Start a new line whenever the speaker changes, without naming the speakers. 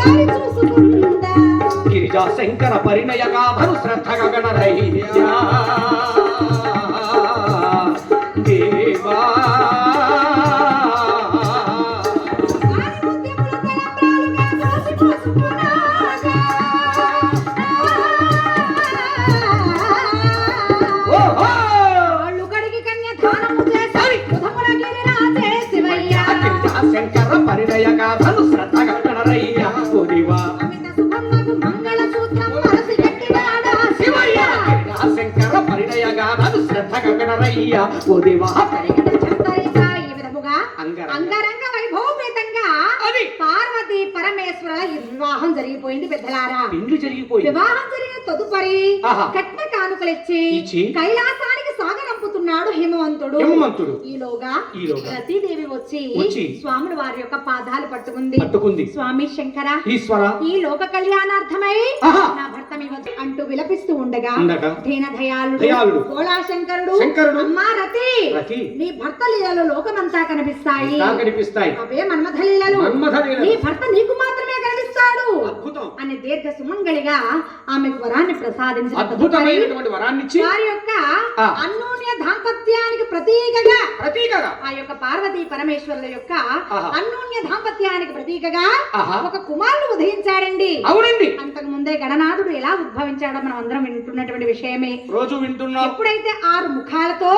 దారి
గిరిజా శంకర పరిణయ గాథను శ్రద్ధగా గణరయ్యా దేవా శంకర పరిణయ గాథను శ్రద్ధగా గణరయ్యా ఓ దేవా.
ఈ విధముగా
అంగరంగ.
వైభవపేతంగా
అది.
పార్వతి పరమేశ్వరుల ఈ వివాహం జరిగిపోయింది పెద్దలారా.
జరిగిపోయింది.
వివాహం జరిగిన తదుపరి. కట్న కానుకలిచ్చి
ఇచ్చి.
సాగనంపుతున్నాడు హిమవంతుడు
హేమంతుడు
ఈలోగా రతీదేవి వచ్చి స్వాములు వారి యొక్క పాదాలు పట్టుకుంది
పట్టుకుంది
స్వామి శంకర
ఈశ్వర
ఈ లోక కళ్యాణార్థమై. నా భర్త మీవద్దు అంటూ విలపిస్తూ ఉండగా దీన దయాళుడు. కోళా శంకరుడు
శంకరుడు.
అమ్మా రతి. నీ భర్త లీలలో లోకమంతా కనిపిస్తాయి
కనిపిస్తాయి
అవే మన్మథ లీలలు. నీ భర్త నీకు అని దీర్ఘ సుమంగళిగా ఆమెకు వరాన్ని
అద్భుతమైనటువంటి వరాన్నిచ్చి
వారి యొక్క
ఆ.
అన్యోన్య దాంపత్యానికి ప్రతీకగా
ప్రతీకగా
ఆ యొక్క పార్వతీ పరమేశ్వరుల యొక్క. అన్యోన్య దాంపత్యానికి ప్రతీకగా. ఒక కుమారుడు ఉదయించాడండి
అవునండి
అంతకు ముందే గణనాథుడు ఎలా ఉద్భవించాడో మనం అందరం వింటున్నటువంటి విషయమే
రోజు వింటున్నాం
ఎప్పుడైతే ఆరు ముఖాలతో